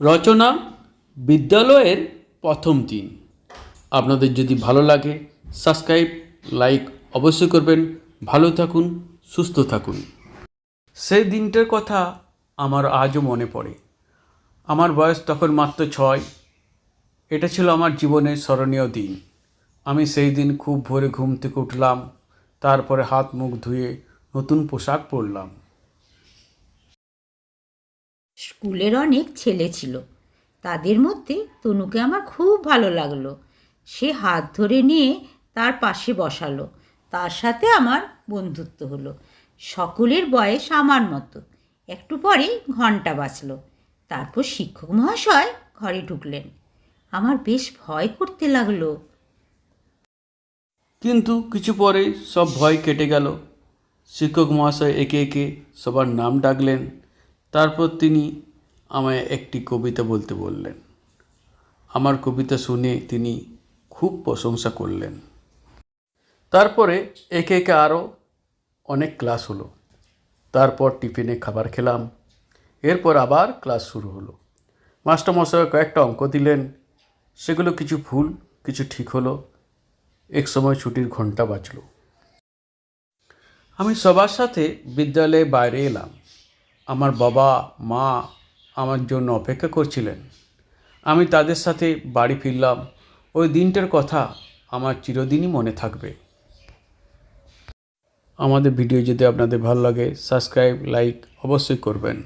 রচনা বিদ্যালয়ের প্রথম দিন। আপনাদের যদি ভালো লাগে সাবস্ক্রাইব লাইক অবশ্যই করবেন। ভালো থাকুন, সুস্থ থাকুন। সেই দিনটার কথা আমার আজও মনে পড়ে। আমার বয়স তখন মাত্র ছয়। এটা ছিল আমার জীবনের স্মরণীয় দিন। আমি সেই দিন খুব ভোরে ঘুম থেকে উঠলাম, তারপরে হাত মুখ ধুয়ে নতুন পোশাক পরলাম। স্কুলের অনেক ছেলে ছিল। তাদের মধ্যে তনুকে আমার খুব ভালো লাগল। সে হাত ধরে নিয়ে তার পাশে বসালো। তার সাথে আমার বন্ধুত্ব হলো। সকলের বয়স আমার মতো। একটু পরে ঘণ্টা বাজলো। তারপর শিক্ষক মহাশয় ঘরে ঢুকলেন। আমার বেশ ভয় করতে লাগল। কিন্তু কিছু পরে সব ভয় কেটে গেল। শিক্ষক মহাশয় একে একে সবার নাম ডাকলেন। তারপর তিনি আমায় একটি কবিতা বলতে বললেন। আমার কবিতা শুনে তিনি খুব প্রশংসা করলেন। তারপরে একে একে আরও অনেক ক্লাস হলো। তারপর টিফিনে খাবার খেলাম। এরপর আবার ক্লাস শুরু হলো। মাস্টারমশাই কয়েকটা অঙ্ক দিলেন। সেগুলো কিছু ভুল, কিছু ঠিক হলো। এক সময় ছুটির ঘণ্টা বাজলো। আমি সবার সাথে বিদ্যালয়ে বাইরে এলাম। আমার বাবা, মা আমার জন্য অপেক্ষা করছিলেন। আমি তাদের সাথে বাড়ি ফিরলাম। ওই দিনটার কথা আমার চিরদিনই মনে থাকবে। আমাদের ভিডিও যদি আপনাদের ভালো লাগে, সাবস্ক্রাইব, লাইক অবশ্যই করবেন।